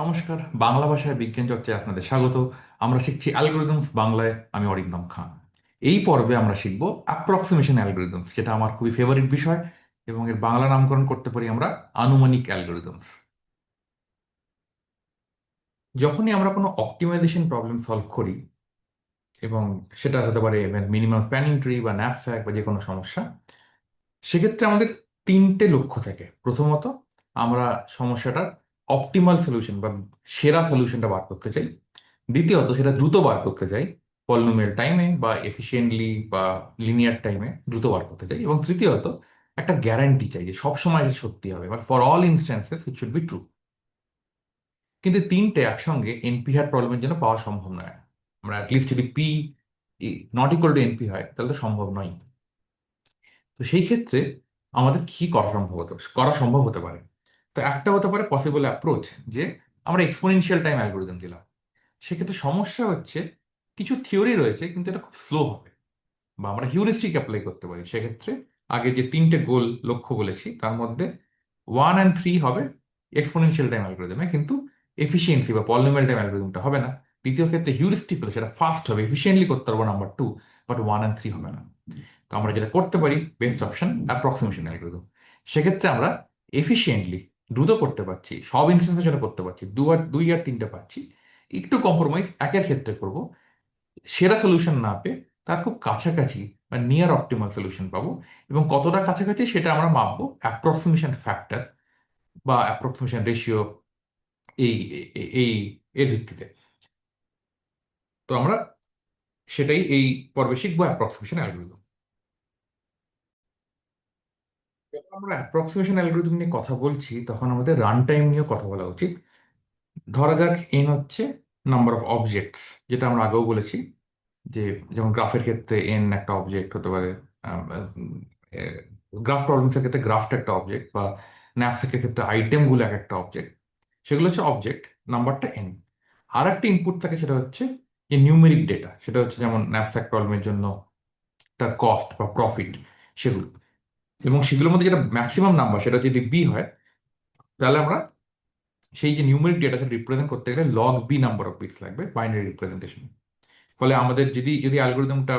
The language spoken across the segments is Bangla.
নমস্কার, বাংলা ভাষায় বিজ্ঞান চর্চায় আপনাদের স্বাগত। আমরা শিখছি অ্যালগোরিদমস বাংলায়, আমি অরিন্দম খান। এই পর্বে আমরা শিখব অ্যাপ্রক্সিমেশন অ্যালগোরিদমস যেটা আমার খুবই ফেভারিট বিষয় এবং এর বাংলা নামকরণ করতে পারি আমরা আনুমানিক অ্যালগোরিদমস যখনই আমরা কোনো অপটিমাইজেশন প্রবলেম সলভ করি, এবং সেটা হতে পারে মিনিমাম প্যানিং ট্রি বা ন্যাপস্যাক বা যে কোনো সমস্যা, সেক্ষেত্রে আমাদের তিনটে লক্ষ্য থাকে। প্রথমত, আমরা সমস্যাটার অপটিমাল সলিউশন বা সেরা সলিউশনটা বার করতে চাই। দ্বিতীয়ত, সেটা দ্রুত বার করতে চাই। পলিনোমিয়াল টাইমে বা এফিসিয়েন্টলি বা লিনিয়ার টাইমে দ্রুত বার করতে চাই। এবং তৃতীয়ত, একটা গ্যারান্টি চাই যে সবসময় এটা সত্যি হবে। But for all instances it should be true কিন্তু তিনটে একসঙ্গে এনপি হ্যাট প্রবলেমের জন্য পাওয়া সম্ভব নয়। আমরা অ্যাটলিস্ট যদি P not equal to NP হয়, তাহলে তো সম্ভব নয়। তো সেই ক্ষেত্রে আমাদের কি করা সম্ভব হতে করা সম্ভব হতে পারে। তো একটা হতে পারে পসিবল অ্যাপ্রোচ যে আমরা এক্সপোনেনশিয়াল টাইম অ্যালগোরিদম দিলাম। সেক্ষেত্রে সমস্যা হচ্ছে কিছু থিওরি রয়েছে কিন্তু এটা খুব স্লো হবে বা আমরা হিউরিস্টিক অ্যাপ্লাই করতে পারি। সেক্ষেত্রে আগে যে তিনটে গোল লক্ষ্য বলেছি, তার মধ্যে ওয়ান অ্যান্ড থ্রি হবে এক্সপোনেনশিয়াল টাইম অ্যালগোরিদমে কিন্তু এফিসিয়েন্সি বা পলিনোমিয়াল টাইম অ্যালগোরিদমটা হবে না। দ্বিতীয় ক্ষেত্রে হিউরিস্টিক হলে সেটা ফাস্ট হবে এফিসিয়েন্টলি করতে পারব number two but one and three হবে না। তো আমরা যেটা করতে পারি বেস্ট অপশন অ্যাপ্রক্সিমেশন অ্যালগোরিদম সেক্ষেত্রে আমরা এফিসিয়েন্টলি দ্রুত করতে পারছি, সব ইনস্টেন্সের জন্য করতে পারছি, দু আর, দুই আর তিনটে পাচ্ছি একটু কম্প্রোমাইজ একের ক্ষেত্রে করব, সেরা সলিউশন না পেয়ে তার খুব কাছাকাছি বা নিয়ার অপটিমাল সলিউশন পাবো এবং কতটা কাছাকাছি সেটা আমরা মাপবো অ্যাপ্রক্সিমেশন ফ্যাক্টর বা অ্যাপ্রক্সিমেশন রেশিও এই এই এর ভিত্তিতে। তো আমরা সেটাই এই পর্বে শিখব অ্যাপ্রক্সিমেশন অ্যালগোরিদম যখন আমরা অ্যাপ্রক্সিমেশন অ্যালগোরিদম নিয়ে কথা বলছি, তখন আমাদের রান টাইম নিয়েও কথা বলা উচিত। ধরা যাক এন হচ্ছে নাম্বার অফ অবজেক্টস যেটা আমরা আগেও বলেছি যে যেমন গ্রাফের ক্ষেত্রে এন একটা অবজেক্ট হতে পারে গ্রাফ প্রবলেমসের ক্ষেত্রে গ্রাফটা একটা অবজেক্ট বা ন্যাপসেকের ক্ষেত্রে আইটেমগুলো এক একটা অবজেক্ট সেগুলো হচ্ছে অবজেক্ট নাম্বারটা এন আর একটা ইনপুট থাকে সেটা হচ্ছে যে নিউমেরিক ডেটা সেটা হচ্ছে যেমন ন্যাপস্যাক প্রবলেমের জন্য তার কস্ট বা প্রফিট সেগুলো। এবং সেগুলোর মধ্যে যেটা ম্যাক্সিমাম নাম্বার সেটা যদি বি হয়, তাহলে আমরা সেই যে নিউমেরিক ডেটা সেটা রিপ্রেজেন্ট করতে গেলে log B number of bits লাগবে বাইনারি রিপ্রেজেন্টেশন ফলে আমাদের যদি যদি অ্যালগোরিদমটা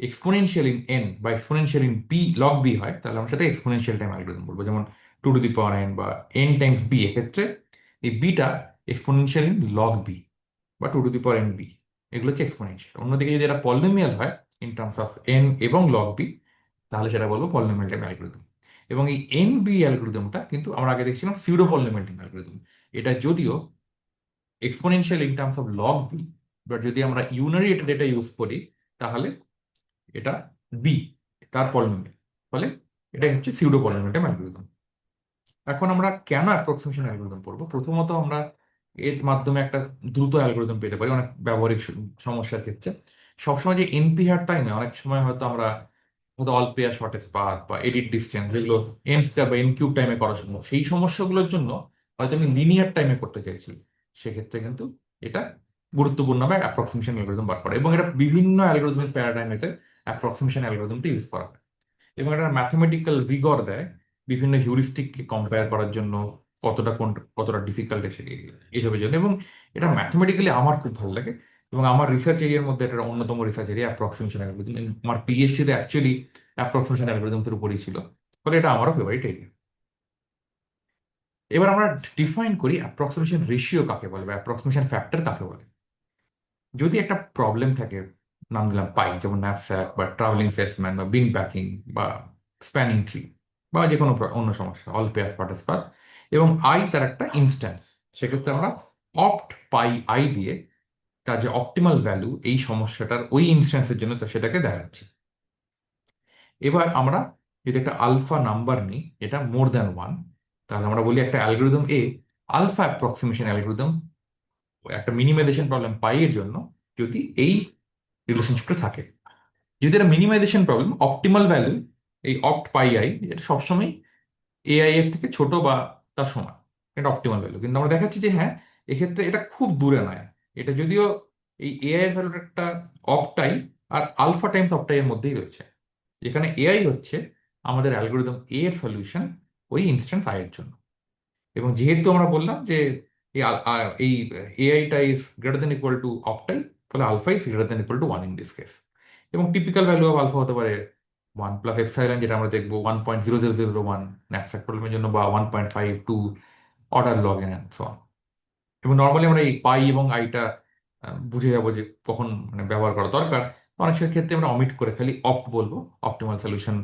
এক্সপোনেনশিয়াল ইন এন বা exponential in B log B হয়, তাহলে আমরা সেটা এক্সপোনেনশিয়াল টাইম অ্যালগোরিদম বলব। যেমন two to the power N বা এন টাইমস বি এক্ষেত্রে এই বিটা এক্সপোনেনশিয়াল ইন লগ বি বা two to the power N B এগুলো হচ্ছে এক্সপোনেনশিয়াল অন্যদিকে যদি এটা পলিনোমিয়াল হয় ইন টার্মস অফ এন এবং লগ বি তাহলে সেটা বলব পলিনোমিয়াল টাইম অ্যালগোরিদম এবং এই এন বি অ্যালগোরিদমটা কিন্তু আমরা আগে দেখছিলাম সিউডো পলিনোমিয়াল টাইম অ্যালগোরিদম এটা যদিও exponential in terms of log B but যদি আমরা ইউনারি এটা ডেটা ইউজ করি, তাহলে এটা বি তার পলিনোমিয়াল ফলে এটা হচ্ছে সিউডো পলিনোমিয়াল টাইম অ্যালগোরিদম এখন আমরা কেন অ্যাপ্রক্সিমেশন অ্যালগোরিদম পড়ব? প্রথমত আমরা এর মাধ্যমে একটা দ্রুত অ্যালগোরিদম পেতে পারি, অনেক ব্যবহারিক সমস্যার ক্ষেত্রে। সবসময় যে এনপি হার না, অনেক সময় হয়তো আমরা হয়তো অল শর্টেজ পাথ বা এডিট ডিস্টেন্স যেগুলো এন স্কোয়ার বা এন কিউব টাইমে করা সম্ভব। সেই সমস্যাগুলোর জন্য হয়তো আমি লিনিয়ার টাইমে করতে চাইছি। সেক্ষেত্রে কিন্তু এটা গুরুত্বপূর্ণ হবে অ্যাপ্রক্সিমেশন অ্যালগোরিদম বার করা এবং এটা বিভিন্ন অ্যালগোরিদমের প্যারাডাইমেতে অ্যাপ্রক্সিমেশন অ্যালগোরিদমটা ইউজ করা হয়। এবং এটা ম্যাথমেটিক্যাল রিগর দেয় বিভিন্ন হিউরিস্টিককে কম্পেয়ার করার জন্য কতটা কোন, কতটা ডিফিকাল্ট এসে এসবের জন্য। এবং এটা ম্যাথমেটিক্যালি আমার খুব ভালো লাগে। এবং আমার রিসার্চ এরিয়ার মধ্যে একটা অন্যতম রিসার্চ এরিয়া অ্যাপ্রক্সিমেশন অ্যালগোরিদম আমার পিএইচডিতে অ্যাকচুয়ালি অ্যাপ্রক্সিমেশন অ্যালগোরিদমসের উপরই ছিল। ফলে এটা আমারও ফেভারিট এরিয়া এবার আমরা ডিফাইন করি অ্যাপ্রক্সিমেশন রেশিও কাকে বলে, বা অ্যাপ্রক্সিমেশন ফ্যাক্টর কাকে বলে। যদি একটা প্রবলেম থাকে, নাম দিলাম পাই, যেমন ন্যাপস্যাক বা ট্রাভেলিং সেলসম্যান বা বিন প্যাকিং বা স্প্যানিং ট্রি বা যে কোনো অন্য সমস্যা অল পেয়ার পার্টিসিপাত এবং আই তার একটা ইনস্ট্যান্স সেক্ষেত্রে আমরা অপ্ট পাই আই দিয়ে তার যে অপটিমাল ভ্যালু এই সমস্যাটার ওই ইনস্ট্যান্সের জন্য তা সেটাকে দেখাচ্ছে। এবার আমরা যদি একটা আলফা নাম্বার নিই, এটা মোর দ্যান ওয়ান তাহলে আমরা বলি একটা algorithm a alpha approximation algorithm একটা মিনিমাইজেশন প্রবলেম পাই এর জন্য যদি এই রিলেশনশিপটা থাকে। যদি এটা মিনিমাইজেশন প্রবলেম অপটিমাল ভ্যালু এই অপ্ট পাই আই এটা সবসময় এআই এর থেকে ছোট বা তার সমান, এটা অপটিমাল ভ্যালু কিন্তু আমরা দেখাচ্ছি যে হ্যাঁ এক্ষেত্রে এটা খুব দূরে নয়। এটা যদিও এই এআই এর ভ্যালুটা একটা অপটাই আর আলফা টাইমস অপটাই এর মধ্যেই রয়েছে। যেখানে এআই হচ্ছে আমাদের অ্যালগোরিদম এ এর সলিউশন ওই ইনস্ট্যান্ট আই এর জন্য। এবং যেহেতু আমরা বললাম যে এই এআইটা is greater than equal to opt I তাহলে alpha is greater than equal to one in this case এবং টিপিক্যাল ভ্যালু অফ আলফা হতে পারে ওয়ান প্লাস এপসাইলন যেটা আমরা দেখব one point zero zero zero one knapsack প্রবলেমের জন্য বা one point five to order log N and so on এবং নর্মালি আমরা এই পাই এবং আইটা বুঝে যাব যে কখন মানে ব্যবহার করা দরকার। অনেক ক্ষেত্রে আমরা অমিট করে খালি অপ্ট বলব optimal solution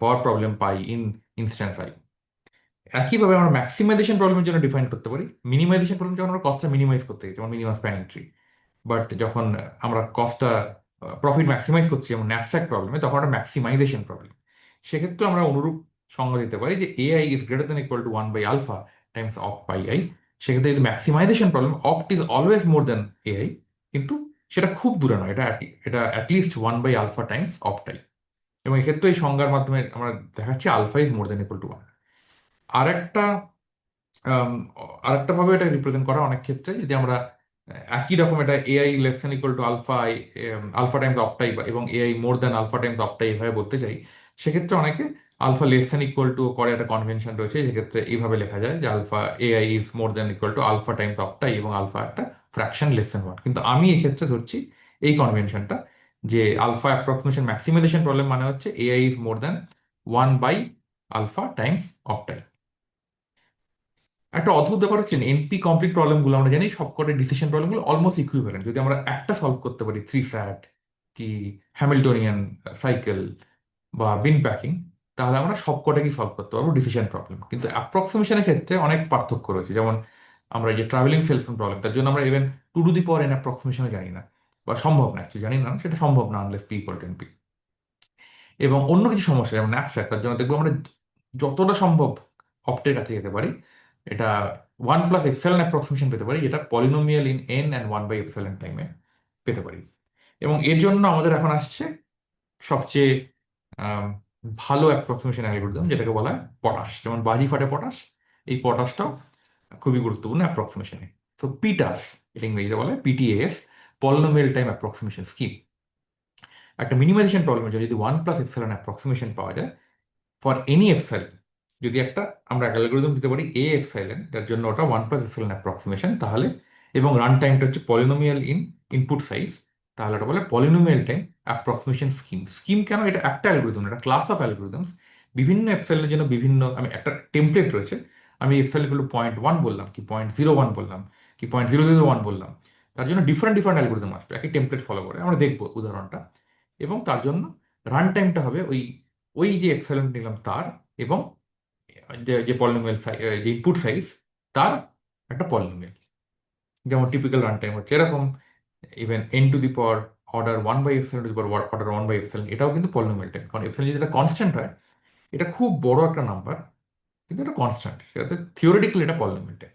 for problem pi in instance I একইভাবে আমরা ম্যাক্সিমাইজেশন প্রবলেমের জন্য ডিফাইন করতে পারি। মিনিমাইজেশন প্রবলেম যখন আমরা কস্টটা মিনিমাইজ করতে যেমন মিনিমাম স্প্যানিং ট্রি বাট যখন আমরা কস্টটা প্রফিট ম্যাক্সিমাইজ করছি, যেমন ন্যাপস্যাক প্রবলেমে তখন একটা ম্যাক্সিমাইজেশন প্রবলেম সেক্ষেত্রে আমরা অনুরূপ সংজ্ঞা দিতে পারি যে AI is greater than equal to one by alpha times of by I সেক্ষেত্রে যদি maximization problem opt is always more than AI কিন্তু সেটা খুব দূরে নয়, এটা এটা at least one by alpha times opt I এবং এক্ষেত্রে এই সংজ্ঞার মাধ্যমে আমরা দেখাচ্ছি alpha is more than equal to one আর একটা আর একটা ভাবে এটা রিপ্রেজেন্ট করা অনেক ক্ষেত্রে, যদি আমরা একই রকম এটা AI less than equal to alpha alpha times opt I এবং AI more than alpha times opt I এভাবে বলতে চাই, সেক্ষেত্রে অনেকে alpha less than equal to করে একটা কনভেনশন রয়েছে সেক্ষেত্রে এইভাবে লেখা যায় যে alpha AI is more than equal to alpha times opt I এবং আলফা একটা ফ্র্যাকশন লেস দেন ওয়ান কিন্তু আমি এক্ষেত্রে ধরছি এই কনভেনশনটা যে আলফা অ্যাপ্রক্সিমেশন ম্যাক্সিমাইজেশন প্রবলেম মানে হচ্ছে AI is more than one by alpha times opt I একটা অদ্ভুত ব্যাপার হচ্ছে এনপি কমপ্লিট প্রবলেমগুলো আমরা জানি, সবকটা ডিসিশন প্রবলেমগুলো অলমোস্ট ইকুইভ্যালেন্ট যদি আমরা একটা সলভ করতে পারি থ্রি স্যাট কি হ্যামিল্টনিয়ান সাইকেল বা বিন প্যাকিং তাহলে আমরা সবকটাকেই সলভ করতে পারব ডিসিশন প্রবলেম কিন্তু অ্যাপ্রক্সিমেশনের ক্ষেত্রে অনেক পার্থক্য রয়েছে। যেমন আমরা যে ট্রাভেলিং সেলফোন প্রবলেম তার জন্য আমরা even two to the power N অ্যাপ্রক্সিমেশনও জানি না। বা সম্ভব না actually, জানি না। সেটা সম্ভব না unless P equal to N P এবং অন্য কিছু সমস্যা, যেমন ন্যাপস্যাক তার জন্য দেখব আমরা যতটা সম্ভব অপ্টের কাছে যেতে পারি, এটা ওয়ান প্লাস এক্সেলেন অ্যাপ্রক্সিমেশন পেতে পারি, যেটা polynomial in N and one by epsilon টাইমে পেতে পারি। এবং এর জন্য আমাদের এখন আসছে সবচেয়ে ভালো অ্যাপ্রক্সিমেশন অ্যালগোরিদম যেটাকে বলা হয় পটাশ যেমন বাজি ফাটে পটাশ এই পটাশটাও খুবই গুরুত্বপূর্ণ অ্যাপ্রক্সিমেশনে তো পিটাস এটা ইংরেজিতে বলে PTAS polynomial time approximation scheme একটা মিনিমাইজেশন প্রবলেম জন্য যদি ওয়ান প্লাস এক্সেলেন অ্যাপ্রক্সিমেশন পাওয়া যায় ফর এনি এপসাইলেন যদি একটা আমরা অ্যালগোরিদম দিতে পারি এ এপসাইলেন যার জন্য ওটা ওয়ান প্লাস এপসাইলেন অ্যাপ্রক্সিমেশন তাহলে এবং রান টাইমটা হচ্ছে পলিনোমিয়াল ইন ইনপুট সাইজ তাহলে ওটা বলে polynomial time approximation scheme scheme কেন? এটা একটা অ্যালগোরিদম এটা ক্লাস অফ অ্যালগোরিদমস বিভিন্ন এপসাইলের জন্য বিভিন্ন, আমি একটা টেমপ্লেট রয়েছে। আমি এপসাইল ইকুয়াল পয়েন্ট ওয়ান বললাম, কি পয়েন্ট জিরো ওয়ান বললাম, কি পয়েন্ট জিরো জিরো ওয়ান বললাম। তার জন্য ডিফারেন্ট ডিফারেন্ট অ্যালগোরিদম আসবে, একই টেমপ্লেট ফলো করে। আমরা দেখব উদাহরণটা। এবং তার জন্য রান টাইমটা হবে ওই ওই যে এক্সেলেন্ট নিলাম তার এবং যে পলিনোমিয়াল যে ইনপুট সাইজ তার একটা পলিনোমিয়াল যেমন টিপিক্যাল রান টাইম হচ্ছে এরকম। Even N to the power order one by epsilon to the power order one by epsilon এটাও কিন্তু পলিনোমিয়াল টাইম কারণ এক্সেলেন্ট যদি এটা কনস্ট্যান্ট হয়, এটা খুব বড় একটা নাম্বার কিন্তু এটা কনস্ট্যান্ট সেটাতে থিওরিটিক্যালি এটা পলিনোমিয়াল টাইম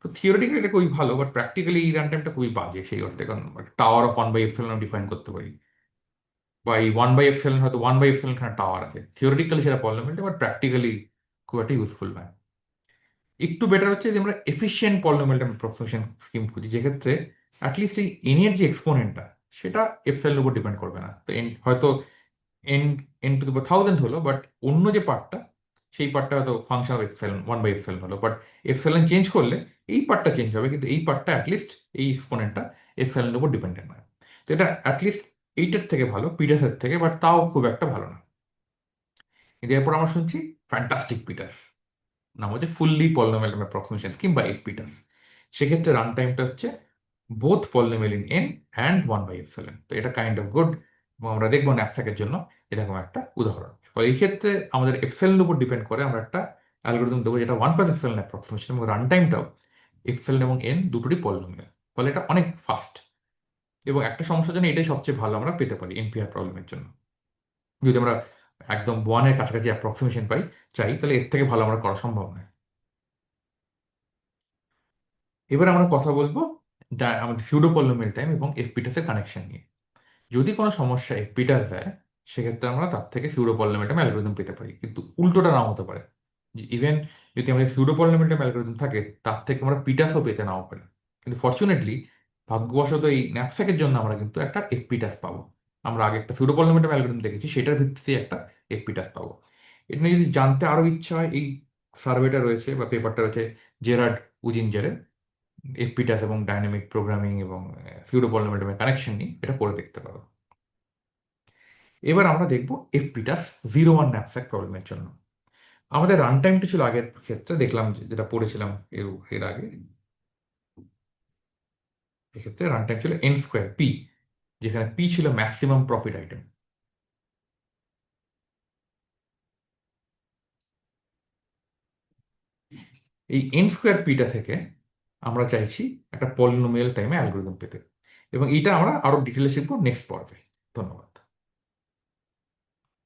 তো থিওরিটিক্যালি এটা খুবই ভালো বাট প্র্যাকটিক্যালি এই রান টাইমটা খুবই বাজে সেই অর্থে, কারণ tower of one by epsilon define করতে পারি। বা এই ওয়ান বাই এপসিলন হয়তো ওয়ান বাই এপসিলন খানা টাওয়ার আছে। থিওরিটিক্যালি সেটা পলিনোমিয়াল বাট প্র্যাকটিক্যালি খুব একটা ইউজফুল নয়। একটু বেটার হচ্ছে যে আমরা এফিসিয়েন্ট পলিনোমিয়াল অ্যাপ্রক্সিমেশন স্কিম খুঁজি, যেক্ষেত্রে অ্যাটলিস্ট এই এনের যে এক্সপোনেন্টটা সেটা এপসাইলের উপর ডিপেন্ড করবে না। তো এন হয়তো N N to the thousand হলো বাট অন্য যে পার্টটা সেই পার্টটা হয়তো function of epsilon one by epsilon হলো। বাট এপসাইলন চেঞ্জ করলে এই পার্টটা চেঞ্জ হবে, কিন্তু এই পার্টটা অ্যাটলিস্ট এই এক্সপোনেন্টটা এপসাইলের উপর ডিপেন্ডেন্ট নয়। তো এটা অ্যাটলিস্ট এইটার থেকে ভালো পিটাসের থেকে বাট তাও খুব একটা ভালো না। কিন্তু এরপর আমরা শুনছি ফ্যান্টাস্টিক পিটার্স নাম হচ্ছে ফুললি পলিনোমিয়াল অ্যাপ্রক্সিমেশন কিংবা এফ পিটার্স সেক্ষেত্রে রান টাইমটা হচ্ছে both polynomial in N and one by epsilon তো এটা কাইন্ড অফ গুড এবং আমরা দেখব ন্যাপস্যাকের জন্য এরকম একটা উদাহরণ। ফলে এই ক্ষেত্রে আমাদের এক্সেলের উপর ডিপেন্ড করে আমরা একটা অ্যালগোরিদম দেবো যেটা ওয়ান প্লাস এক্সেলেন অ্যাপ্রক্সিমেশন এবং রান টাইমটাও এক্সেলেন এবং এন দুটোরই পলিনোমিয়াল ফলে এটা অনেক ফাস্ট এবং একটা সমস্যার জন্য এটাই সবচেয়ে ভালো আমরা পেতে পারি এনপিআর প্রবলেমের জন্য। যদি আমরা একদম ওয়ানের কাছাকাছি অ্যাপ্রক্সিমেশন পাই, চাই, তাহলে এর থেকে ভালো আমরা করা সম্ভব নয়। এবার আমরা কথা বলব আমাদের সিউডো পলিনোমিয়াল টাইম এবং এফপিটাসের কানেকশন নিয়ে। যদি কোনো সমস্যা এফপিটাস দেয় সেক্ষেত্রে আমরা তার থেকে সিউডো পলিনোমিয়াল টাইম অ্যালগোরিদম পেতে পারি। কিন্তু উল্টোটা নাও হতে পারে। ইভেন যদি আমাদের সিউডো পলিনোমিয়াল টাইম অ্যালগোরিদম থাকে, তার থেকে আমরা পিটাসও পেতে নাও পারি। কিন্তু ফর্চুনেটলি ভাগ্যবশত এই ন্যাপস্যাকের জন্য আমরা কিন্তু একটা এফপিটাস পাবো। আমরা আগে একটা সিউডো পলিনোমিয়াল টাইম অ্যালগোরিদম দেখেছি, সেটার ভিত্তিতে একটা এফপিটাস পাবো। এটা যদি জানতে আরও ইচ্ছা হয়, এই সার্ভেটা রয়েছে বা পেপারটা রয়েছে জেরার্ড উজিঞ্জারের এফপিটাস এবং ডাইনামিক প্রোগ্রামিং এবং সিউডো পলিনোমিয়ালের কানেকশন নিয়ে এটা পড়ে দেখতে পারো। এবার আমরা দেখব এফপিটাস জিরো ওয়ান ন্যাপস্যাক প্রবলেমের জন্য। আমাদের রান টাইমটা ছিল আগের ক্ষেত্রে, দেখলাম যেটা পড়েছিলাম এর এর আগে। এক্ষেত্রে রান টাইম ছিল এন স্কোয়ার পি যেখানে পি ছিল ম্যাক্সিমাম প্রফিট আইটেম এই এন স্কোয়ার পিটা থেকে আমরা চাইছি একটা পলিনোমিয়াল টাইমে অ্যালগোরিদম পেতে। এবং এটা আমরা আরও ডিটেলে শিখব নেক্সট পর্বে। ধন্যবাদ।